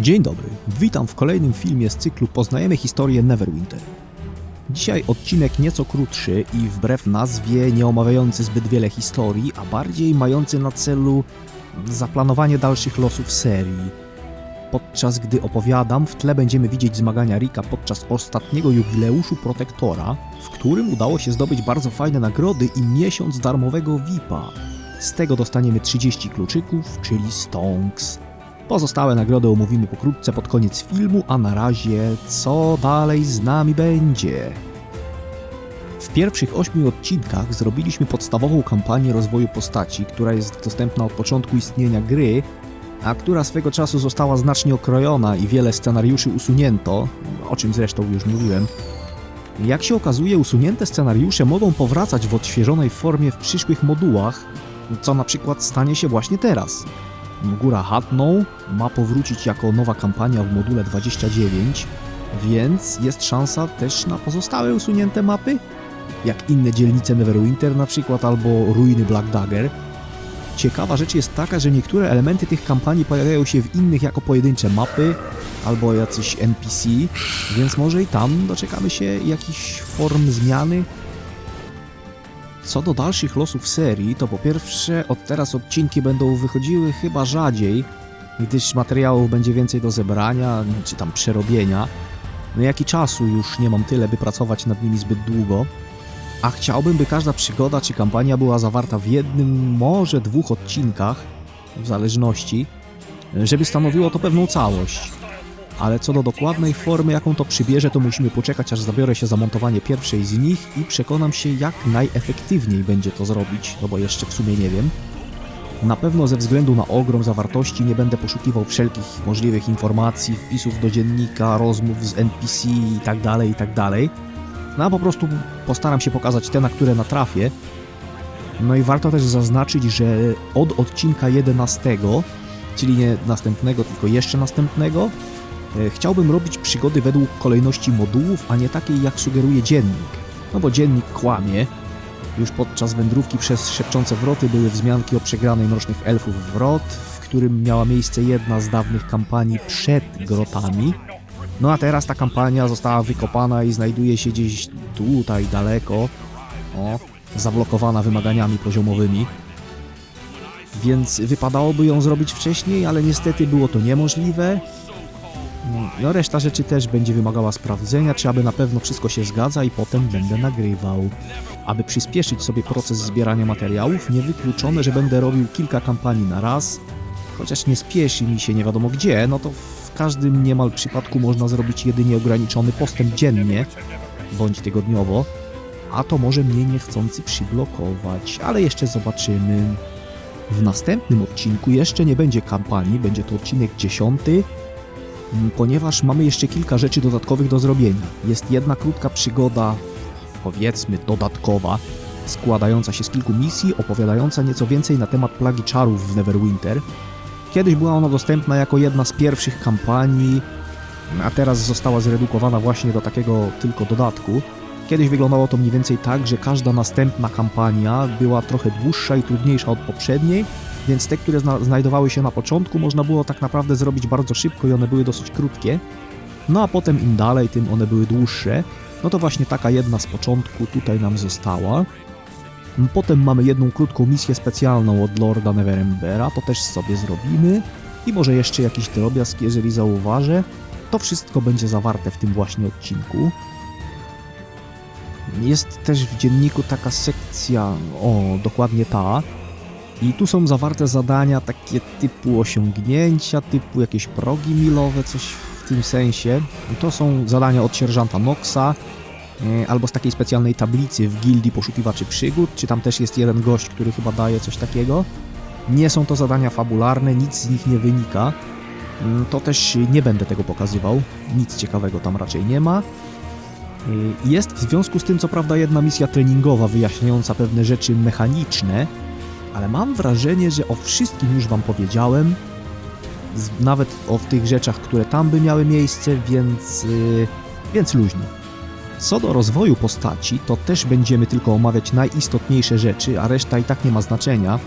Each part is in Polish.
Dzień dobry, witam w kolejnym filmie z cyklu Poznajemy historię Neverwinter. Dzisiaj odcinek nieco krótszy i wbrew nazwie nie omawiający zbyt wiele historii, a bardziej mający na celu zaplanowanie dalszych losów serii. Podczas gdy opowiadam, w tle będziemy widzieć zmagania Rika podczas ostatniego jubileuszu Protektora, w którym udało się zdobyć bardzo fajne nagrody i miesiąc darmowego VIP-a. Z tego dostaniemy 30 kluczyków, czyli stonks. Pozostałe nagrody omówimy pokrótce pod koniec filmu, a na razie co dalej z nami będzie. W pierwszych ośmiu odcinkach zrobiliśmy podstawową kampanię rozwoju postaci, która jest dostępna od początku istnienia gry, a która swego czasu została znacznie okrojona i wiele scenariuszy usunięto, o czym zresztą już mówiłem. Jak się okazuje, usunięte scenariusze mogą powracać w odświeżonej formie w przyszłych modułach, co na przykład stanie się właśnie teraz. Góra Hatną ma powrócić jako nowa kampania w module 29, więc jest szansa też na pozostałe usunięte mapy, jak inne dzielnice Neverwinter na przykład albo ruiny Black Dagger. Ciekawa rzecz jest taka, że niektóre elementy tych kampanii pojawiają się w innych jako pojedyncze mapy albo jacyś NPC, więc może i tam doczekamy się jakichś form zmiany. Co do dalszych losów serii, to po pierwsze od teraz odcinki będą wychodziły chyba rzadziej, gdyż materiałów będzie więcej do zebrania czy tam przerobienia. No jak i czasu już nie mam tyle, by pracować nad nimi zbyt długo. A chciałbym, by każda przygoda czy kampania była zawarta w jednym, może dwóch odcinkach, w zależności, żeby stanowiło to pewną całość. Ale co do dokładnej formy, jaką to przybierze, to musimy poczekać, aż zabiorę się za montowanie pierwszej z nich i przekonam się, jak najefektywniej będzie to zrobić, no bo jeszcze w sumie nie wiem. Na pewno ze względu na ogrom zawartości nie będę poszukiwał wszelkich możliwych informacji, wpisów do dziennika, rozmów z NPC itd., itd. No a po prostu postaram się pokazać te, na które natrafię. No i warto też zaznaczyć, że od odcinka 11, czyli nie następnego, tylko jeszcze następnego, chciałbym robić przygody według kolejności modułów, a nie takiej jak sugeruje dziennik. No bo dziennik kłamie. Już podczas wędrówki przez szepczące wroty były wzmianki o przegranej mrocznych elfów wrot, w którym miała miejsce jedna z dawnych kampanii przed grotami. No a teraz ta kampania została wykopana i znajduje się gdzieś tutaj daleko. O, zablokowana wymaganiami poziomowymi. Więc wypadałoby ją zrobić wcześniej, ale niestety było to niemożliwe. No reszta rzeczy też będzie wymagała sprawdzenia, czy aby na pewno wszystko się zgadza i potem będę nagrywał. Aby przyspieszyć sobie proces zbierania materiałów, niewykluczone, że będę robił kilka kampanii na raz, chociaż nie spieszy mi się nie wiadomo gdzie, no to w każdym niemal przypadku można zrobić jedynie ograniczony postęp dziennie, bądź tygodniowo, a to może mnie niechcący przyblokować, ale jeszcze zobaczymy. W następnym odcinku jeszcze nie będzie kampanii, będzie to odcinek dziesiąty, ponieważ mamy jeszcze kilka rzeczy dodatkowych do zrobienia. Jest jedna krótka przygoda, powiedzmy dodatkowa, składająca się z kilku misji, opowiadająca nieco więcej na temat plagi czarów w Neverwinter. Kiedyś była ona dostępna jako jedna z pierwszych kampanii, a teraz została zredukowana właśnie do takiego tylko dodatku. Kiedyś wyglądało to mniej więcej tak, że każda następna kampania była trochę dłuższa i trudniejsza od poprzedniej, więc te, które zna znajdowały się na początku, można było tak naprawdę zrobić bardzo szybko i one były dosyć krótkie. No a potem im dalej, tym one były dłuższe. No to właśnie taka jedna z początku tutaj nam została. Potem mamy jedną krótką misję specjalną od Lorda Neverembera, to też sobie zrobimy. I może jeszcze jakiś drobiazg, jeżeli zauważę. To wszystko będzie zawarte w tym właśnie odcinku. Jest też w dzienniku taka sekcja, o, dokładnie ta. I tu są zawarte zadania takie typu osiągnięcia, typu jakieś progi milowe, coś w tym sensie. To są zadania od sierżanta Noxa, e, albo z takiej specjalnej tablicy w gildii poszukiwaczy przygód, czy tam też jest jeden gość, który chyba daje coś takiego. Nie są to zadania fabularne, nic z nich nie wynika. Mm, To też nie będę tego pokazywał, nic ciekawego tam raczej nie ma. Y, Jest w związku z tym co prawda jedna misja treningowa wyjaśniająca pewne rzeczy mechaniczne, ale mam wrażenie, że o wszystkim już wam powiedziałem, nawet o tych rzeczach, które tam by miały miejsce, więc, yy, więc luźno. Co do rozwoju postaci, to też będziemy tylko omawiać najistotniejsze rzeczy, a reszta i tak nie ma znaczenia.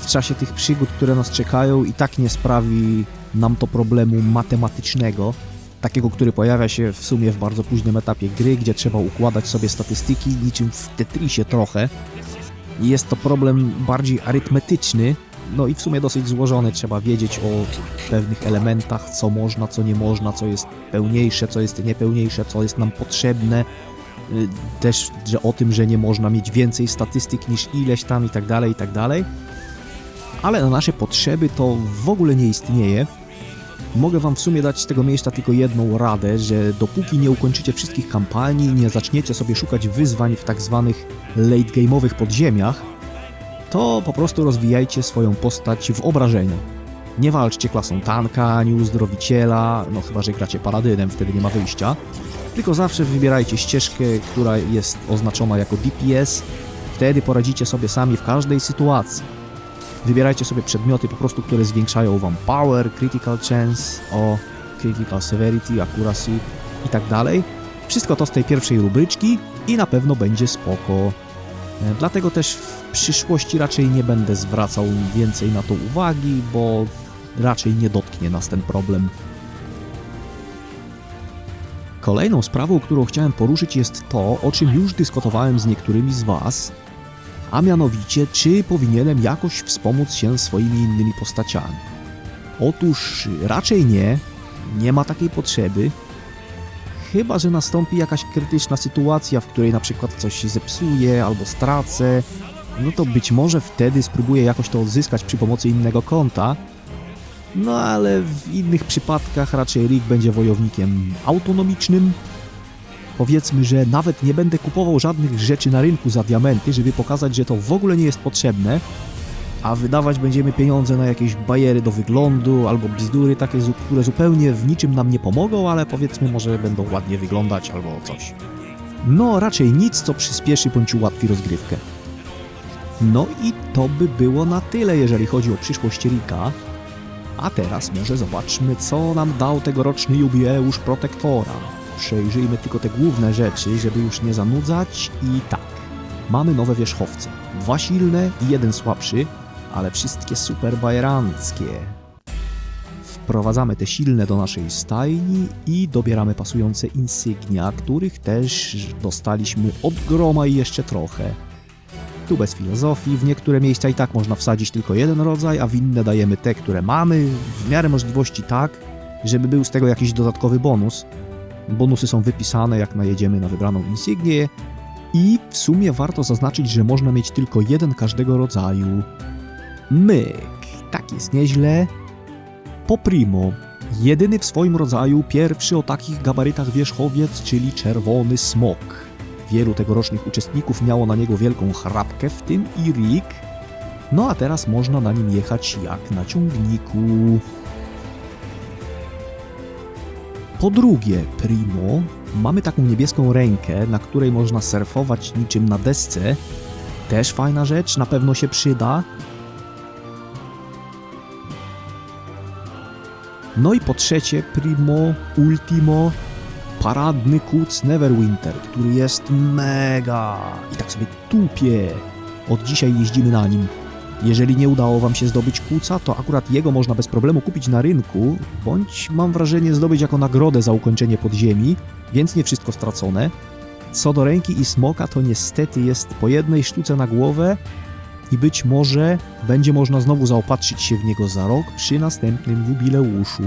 W czasie tych przygód, które nas czekają, i tak nie sprawi nam to problemu matematycznego, takiego, który pojawia się w sumie w bardzo późnym etapie gry, gdzie trzeba układać sobie statystyki, niczym w Tetrisie trochę. Jest to problem bardziej arytmetyczny, no i w sumie dosyć złożony. Trzeba wiedzieć o pewnych elementach, co można, co nie można, co jest pełniejsze, co jest niepełniejsze, co jest nam potrzebne. Y, Też że o tym, że nie można mieć więcej statystyk niż ileś tam i tak dalej, i tak dalej. Ale na nasze potrzeby to w ogóle nie istnieje. Mogę wam w sumie dać z tego miejsca tylko jedną radę, że dopóki nie ukończycie wszystkich kampanii, nie zaczniecie sobie szukać wyzwań w tak zwanych late game'owych podziemiach, to po prostu rozwijajcie swoją postać w obrażeniu. Nie walczcie klasą tanka ani uzdrowiciela, no chyba, że gracie paladynem, wtedy nie ma wyjścia. Tylko zawsze wybierajcie ścieżkę, która jest oznaczona jako DPS, wtedy poradzicie sobie sami w każdej sytuacji. Wybierajcie sobie przedmioty po prostu, które zwiększają wam power, critical chance, o critical severity, accuracy i tak dalej. Wszystko to z tej pierwszej rubryczki i na pewno będzie spoko. E, Dlatego też w przyszłości raczej nie będę zwracał więcej na to uwagi, bo raczej nie dotknie nas ten problem. Kolejną sprawą, którą chciałem poruszyć jest to, o czym już dyskutowałem z niektórymi z Was, a mianowicie, czy powinienem jakoś wspomóc się swoimi innymi postaciami. Otóż raczej nie, nie ma takiej potrzeby, chyba że nastąpi jakaś krytyczna sytuacja, w której na przykład coś się zepsuje albo stracę, no to być może wtedy spróbuję jakoś to odzyskać przy pomocy innego konta, no ale w innych przypadkach raczej Rick będzie wojownikiem autonomicznym. Powiedzmy, że nawet nie będę kupował żadnych rzeczy na rynku za diamenty, żeby pokazać, że to w ogóle nie jest potrzebne, a wydawać będziemy pieniądze na jakieś bajery do wyglądu albo bzdury takie, które zupełnie w niczym nam nie pomogą, ale powiedzmy może będą ładnie wyglądać albo coś. No, raczej nic, co przyspieszy bądź ułatwi rozgrywkę. No i to by było na tyle, jeżeli chodzi o przyszłość Rika. A teraz może zobaczmy, co nam dał tegoroczny jubileusz Protektora. Przejrzyjmy tylko te główne rzeczy, żeby już nie zanudzać i tak. Mamy nowe wierzchowce. Dwa silne i jeden słabszy, ale wszystkie super bajeranckie. Wprowadzamy te silne do naszej stajni i dobieramy pasujące insygnia, których też dostaliśmy od groma i jeszcze trochę. Tu bez filozofii, w niektóre miejsca i tak można wsadzić tylko jeden rodzaj, a w inne dajemy te, które mamy, w miarę możliwości tak, żeby był z tego jakiś dodatkowy bonus. Bonusy są wypisane, jak najedziemy na wybraną insygnię i w sumie warto zaznaczyć, że można mieć tylko jeden każdego rodzaju. Myk, tak jest nieźle. Po primo, jedyny w swoim rodzaju, pierwszy o takich gabarytach wierzchowiec, czyli czerwony smok. Wielu tegorocznych uczestników miało na niego wielką chrapkę, w tym i Rick. No a teraz można na nim jechać jak na ciągniku. Po drugie, Primo, mamy taką niebieską rękę, na której można surfować niczym na desce. Też fajna rzecz, na pewno się przyda. No i po trzecie, Primo, Ultimo, paradny kuc Neverwinter, który jest mega i tak sobie tupie. Od dzisiaj jeździmy na nim. Jeżeli nie udało Wam się zdobyć kuca, to akurat jego można bez problemu kupić na rynku, bądź mam wrażenie zdobyć jako nagrodę za ukończenie podziemi, więc nie wszystko stracone. Co do ręki i smoka, to niestety jest po jednej sztuce na głowę i być może będzie można znowu zaopatrzyć się w niego za rok przy następnym jubileuszu.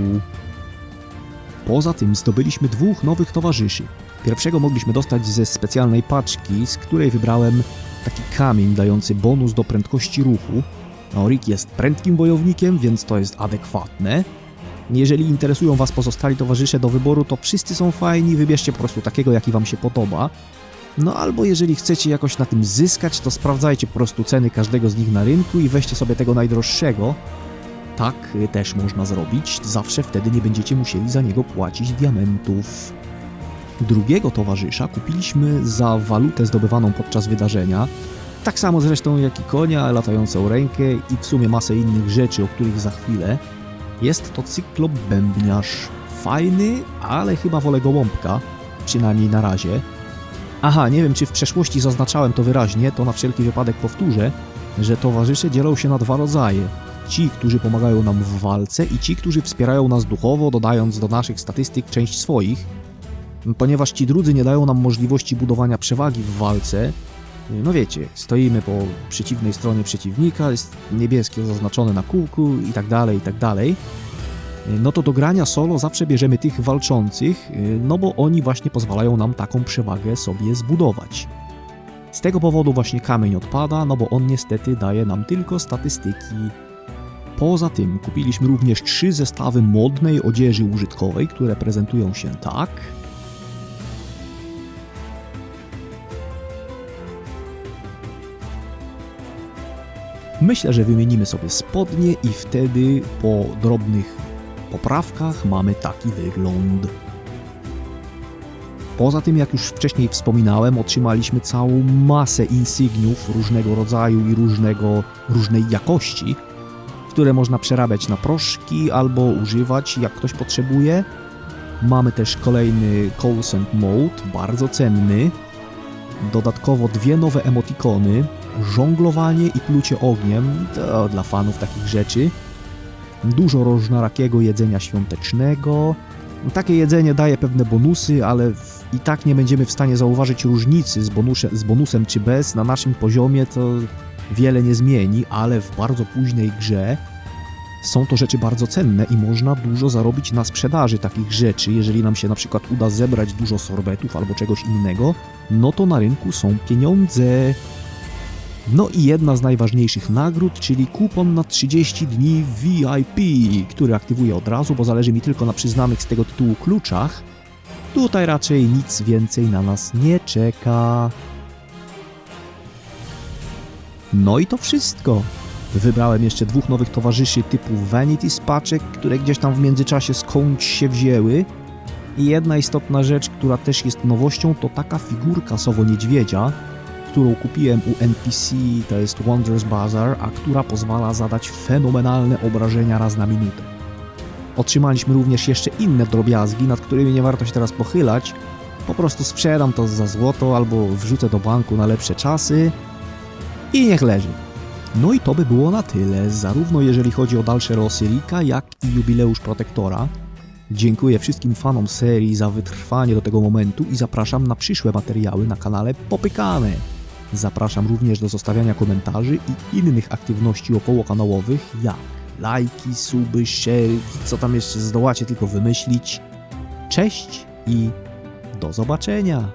Poza tym zdobyliśmy dwóch nowych towarzyszy. Pierwszego mogliśmy dostać ze specjalnej paczki, z której wybrałem taki kamień dający bonus do prędkości ruchu. No, Rick jest prędkim wojownikiem, więc to jest adekwatne. Jeżeli interesują Was pozostali towarzysze do wyboru, to wszyscy są fajni, wybierzcie po prostu takiego, jaki Wam się podoba. No albo jeżeli chcecie jakoś na tym zyskać, to sprawdzajcie po prostu ceny każdego z nich na rynku i weźcie sobie tego najdroższego. Tak też można zrobić, zawsze wtedy nie będziecie musieli za niego płacić diamentów. Drugiego towarzysza kupiliśmy za walutę zdobywaną podczas wydarzenia. Tak samo zresztą jak i konia, latającą rękę i w sumie masę innych rzeczy, o których za chwilę. Jest to cyklop bębniarz. Fajny, ale chyba wolę gołąbka, przynajmniej na razie. Aha, nie wiem czy w przeszłości zaznaczałem to wyraźnie, to na wszelki wypadek powtórzę, że towarzysze dzielą się na dwa rodzaje. Ci, którzy pomagają nam w walce i ci, którzy wspierają nas duchowo, dodając do naszych statystyk część swoich. Ponieważ ci drudzy nie dają nam możliwości budowania przewagi w walce, no wiecie, stoimy po przeciwnej stronie przeciwnika, jest niebieskie zaznaczone na kółku i tak dalej, i tak dalej. No to do grania solo zawsze bierzemy tych walczących, no bo oni właśnie pozwalają nam taką przewagę sobie zbudować. Z tego powodu właśnie kamień odpada, no bo on niestety daje nam tylko statystyki. Poza tym kupiliśmy również trzy zestawy modnej odzieży użytkowej, które prezentują się tak. Myślę, że wymienimy sobie spodnie i wtedy po drobnych poprawkach mamy taki wygląd. Poza tym, jak już wcześniej wspominałem, otrzymaliśmy całą masę insygniów różnego rodzaju i różnego, różnej jakości, które można przerabiać na proszki albo używać, jak ktoś potrzebuje. Mamy też kolejny Colsant Mode, bardzo cenny. Dodatkowo dwie nowe emotikony, żonglowanie i plucie ogniem, to dla fanów takich rzeczy. Dużo różnorakiego jedzenia świątecznego. Takie jedzenie daje pewne bonusy, ale i tak nie będziemy w stanie zauważyć różnicy z, bonusem, z bonusem czy bez. Na naszym poziomie to wiele nie zmieni, ale w bardzo późnej grze są to rzeczy bardzo cenne i można dużo zarobić na sprzedaży takich rzeczy. Jeżeli nam się na przykład uda zebrać dużo sorbetów albo czegoś innego, no to na rynku są pieniądze. No i jedna z najważniejszych nagród, czyli kupon na 30 dni VIP, który aktywuję od razu, bo zależy mi tylko na przyznanych z tego tytułu kluczach. Tutaj raczej nic więcej na nas nie czeka. No i to wszystko. Wybrałem jeszcze dwóch nowych towarzyszy typu Vanity z paczek, które gdzieś tam w międzyczasie skądś się wzięły. I jedna istotna rzecz, która też jest nowością, to taka figurka Sowo-Niedźwiedzia, którą kupiłem u NPC, to jest Wonders Bazaar, a która pozwala zadać fenomenalne obrażenia raz na minutę. Otrzymaliśmy również jeszcze inne drobiazgi, nad którymi nie warto się teraz pochylać. Po prostu sprzedam to za złoto albo wrzucę do banku na lepsze czasy i niech leży. No i to by było na tyle, zarówno jeżeli chodzi o dalsze losy Rika, jak i jubileusz Protektora. Dziękuję wszystkim fanom serii za wytrwanie do tego momentu i zapraszam na przyszłe materiały na kanale Popykane. Zapraszam również do zostawiania komentarzy i innych aktywności okołokanałowych, jak lajki, suby, share, co tam jeszcze zdołacie tylko wymyślić. Cześć i do zobaczenia!